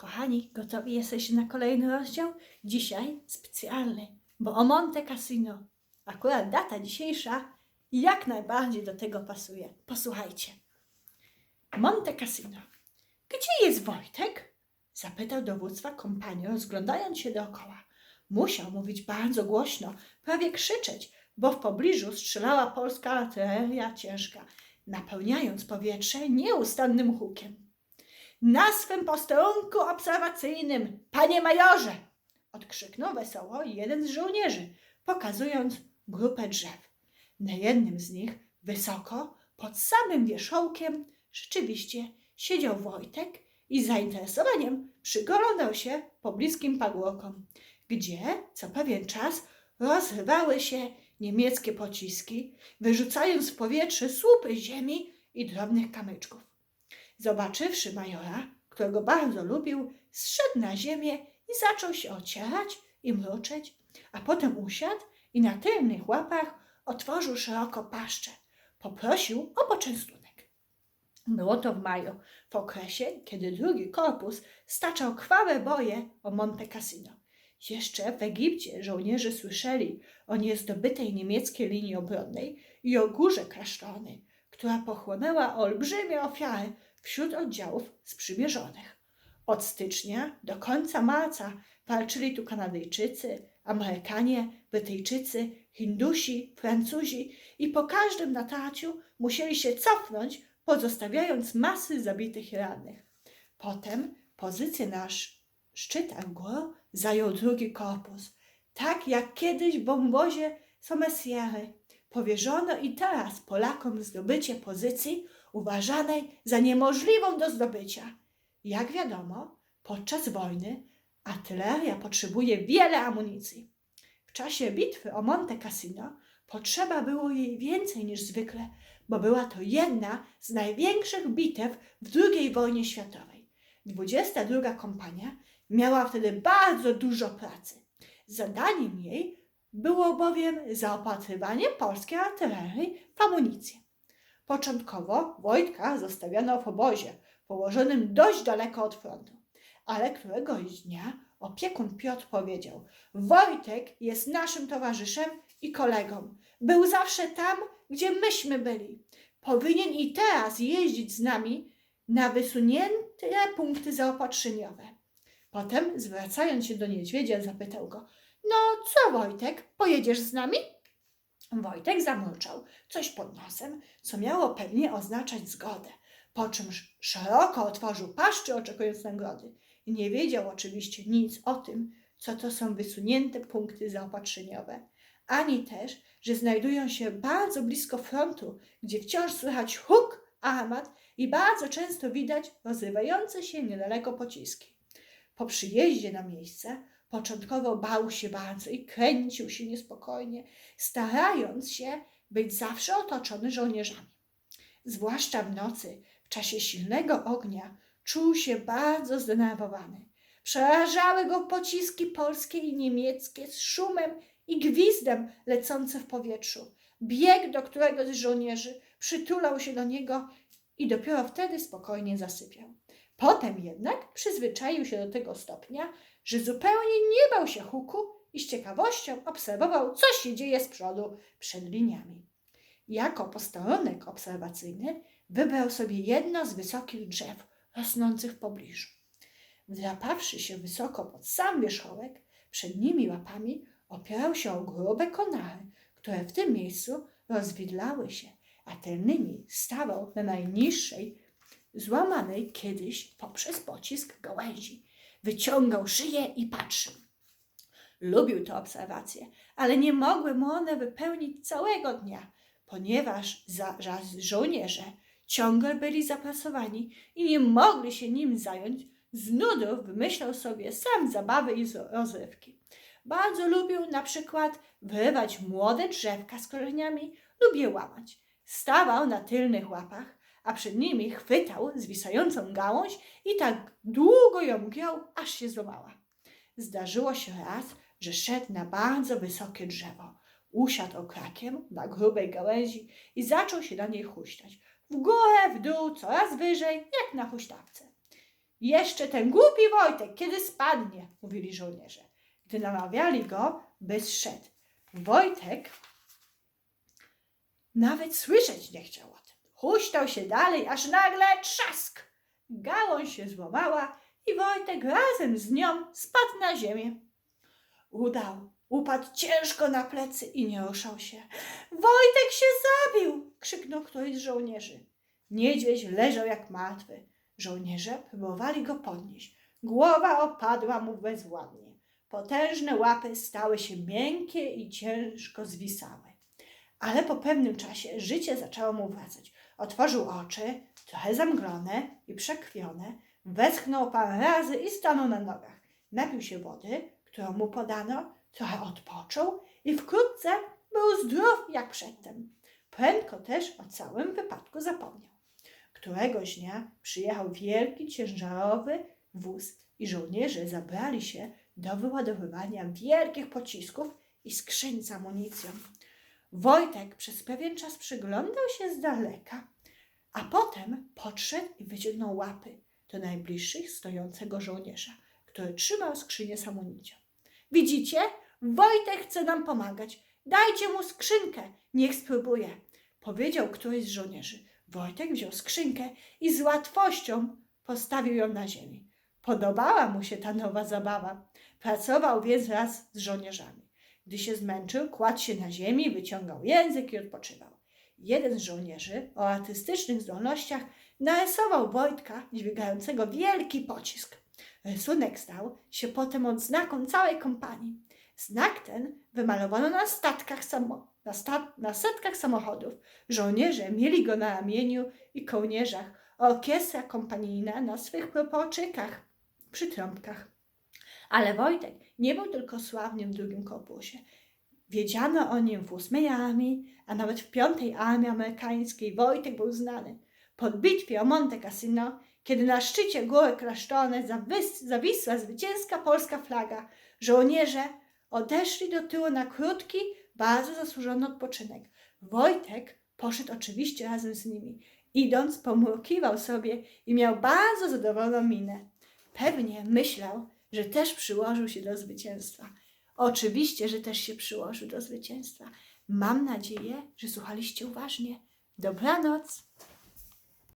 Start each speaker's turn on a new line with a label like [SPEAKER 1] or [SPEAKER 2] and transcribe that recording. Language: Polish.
[SPEAKER 1] Kochani, gotowi jesteście na kolejny rozdział? Dzisiaj specjalny, bo o Monte Cassino. Akurat data dzisiejsza jak najbardziej do tego pasuje. Posłuchajcie. Monte Cassino. Gdzie jest Wojtek? Zapytał dowództwa kompanion, rozglądając się dookoła. Musiał mówić bardzo głośno, prawie krzyczeć, bo w pobliżu strzelała polska artyleria ciężka, napełniając powietrze nieustannym hukiem. Na swym posterunku obserwacyjnym, panie majorze! odkrzyknął wesoło jeden z żołnierzy, pokazując grupę drzew. Na jednym z nich, wysoko, pod samym wierzchołkiem, rzeczywiście siedział Wojtek i z zainteresowaniem przyglądał się pobliskim pagórkom, gdzie co pewien czas rozrywały się niemieckie pociski, wyrzucając w powietrze słupy ziemi i drobnych kamyczków. Zobaczywszy majora, którego bardzo lubił, zszedł na ziemię i zaczął się ocierać i mruczeć, a potem usiadł i na tylnych łapach otworzył szeroko paszczę. Poprosił o poczęstunek. Było to w maju, w okresie, kiedy drugi korpus staczał krwawe boje o Monte Cassino. Jeszcze w Egipcie żołnierze słyszeli o niezdobytej niemieckiej linii obronnej i o górze klasztornej, która pochłonęła olbrzymie ofiary wśród oddziałów sprzymierzonych. Od stycznia do końca marca walczyli tu Kanadyjczycy, Amerykanie, Brytyjczycy, Hindusi, Francuzi i po każdym natarciu musieli się cofnąć, pozostawiając masy zabitych i rannych. Potem pozycję na sz- szczytach gór zajął drugi korpus, tak jak kiedyś w wąwozie Somesiery. Powierzono i teraz Polakom zdobycie pozycji uważanej za niemożliwą do zdobycia. Jak wiadomo, podczas wojny artyleria potrzebuje wiele amunicji. W czasie bitwy o Monte Cassino potrzeba było jej więcej niż zwykle, bo była to jedna z największych bitew w II wojnie światowej. 22 kompania miała wtedy bardzo dużo pracy. Zadaniem jej było bowiem zaopatrywanie polskiej artylerii w amunicję. Początkowo Wojtka zostawiano w obozie, położonym dość daleko od frontu. Ale któregoś dnia opiekun Piotr powiedział: Wojtek jest naszym towarzyszem i kolegą. Był zawsze tam, gdzie myśmy byli. Powinien i teraz jeździć z nami na wysunięte punkty zaopatrzeniowe. Potem, zwracając się do niedźwiedzia, zapytał go: No co, Wojtek, pojedziesz z nami? Wojtek zamruczał coś pod nosem, co miało pewnie oznaczać zgodę, po czym sz- szeroko otworzył paszczę, oczekując nagrody. Nie wiedział oczywiście nic o tym, co to są wysunięte punkty zaopatrzeniowe, ani też, że znajdują się bardzo blisko frontu, gdzie wciąż słychać huk armat i bardzo często widać rozrywające się niedaleko pociski. Po przyjeździe na miejsce początkowo bał się bardzo i kręcił się niespokojnie, starając się być zawsze otoczony żołnierzami. Zwłaszcza w nocy, w czasie silnego ognia, czuł się bardzo zdenerwowany. Przerażały go pociski polskie i niemieckie z szumem i gwizdem lecące w powietrzu. Biegł do któregoś z żołnierzy, przytulał się do niego i dopiero wtedy spokojnie zasypiał. Potem jednak przyzwyczaił się do tego stopnia, że zupełnie nie bał się huku i z ciekawością obserwował, co się dzieje z przodu przed liniami. Jako posterunek obserwacyjny wybrał sobie jedno z wysokich drzew rosnących w pobliżu. Wdrapawszy się wysoko pod sam wierzchołek, przednimi łapami opierał się o grube konary, które w tym miejscu rozwidlały się, a tylnymi stawał na najniższej, złamanej kiedyś poprzez pocisk gałęzi. Wyciągał szyję i patrzył. Lubił te obserwacje, ale nie mogły mu one wypełnić całego dnia, ponieważ za, żołnierze ciągle byli zapracowani i nie mogli się nim zająć, z nudów wymyślał sobie sam zabawy i rozrywki. Bardzo lubił na przykład wyrywać młode drzewka z korzeniami lub je łamać. Stawał na tylnych łapach, a przed nimi chwytał zwisającą gałąź i tak długo ją giął, aż się złamała. Zdarzyło się raz, że szedł na bardzo wysokie drzewo. Usiadł okrakiem na grubej gałęzi i zaczął się na niej huśtać. W górę, w dół, coraz wyżej, jak na huśtawce. Jeszcze ten głupi Wojtek, kiedy spadnie, mówili żołnierze, gdy namawiali go, by zszedł. Wojtek nawet słyszeć nie chciał o. Huśtał się dalej, aż nagle trzask. Gałąź się złamała i Wojtek razem z nią spadł na ziemię. Udał, upadł ciężko na plecy i nie ruszał się. Wojtek się zabił! krzyknął ktoś z żołnierzy. Niedźwiedź leżał jak martwy. Żołnierze próbowali go podnieść. Głowa opadła mu bezwładnie. Potężne łapy stały się miękkie i ciężko zwisały. Ale po pewnym czasie życie zaczęło mu wracać. Otworzył oczy, trochę zamglone i przekrwione, westchnął parę razy i stanął na nogach. Napił się wody, którą mu podano, trochę odpoczął i wkrótce był zdrów jak przedtem. Prędko też o całym wypadku zapomniał. Któregoś dnia przyjechał wielki, ciężarowy wóz i żołnierze zabrali się do wyładowywania wielkich pocisków i skrzyń z amunicją. Wojtek przez pewien czas przyglądał się z daleka, a potem podszedł i wyciągnął łapy do najbliższych stojącego żołnierza, który trzymał skrzynię z amunicją. Widzicie? Wojtek chce nam pomagać. Dajcie mu skrzynkę, niech spróbuje, powiedział któryś z żołnierzy. Wojtek wziął skrzynkę i z łatwością postawił ją na ziemi. Podobała mu się ta nowa zabawa. Pracował więc wraz z żołnierzami. Gdy się zmęczył, kładł się na ziemi, wyciągał język i odpoczywał. Jeden z żołnierzy o artystycznych zdolnościach narysował Wojtka dźwigającego wielki pocisk. Rysunek stał się potem odznaką całej kompanii. Znak ten wymalowano na statkach samo, na, sta, na setkach samochodów. Żołnierze mieli go na ramieniu i kołnierzach, orkiestra kompanijna na swych proporczykach przy trąbkach. Ale Wojtek nie był tylko sławnym w drugim korpusie. Wiedziano o nim w ósmej armii, a nawet w piątej armii amerykańskiej Wojtek był znany. Po bitwie o Monte Cassino, kiedy na szczycie góry zawis, zawisła zwycięska polska flaga, żołnierze odeszli do tyłu na krótki, bardzo zasłużony odpoczynek. Wojtek poszedł oczywiście razem z nimi. Idąc, pomrukiwał sobie i miał bardzo zadowoloną minę. Pewnie myślał, że też przyłożył się do zwycięstwa. Oczywiście, że też się przyłożył do zwycięstwa. Mam nadzieję, że słuchaliście uważnie. Dobranoc.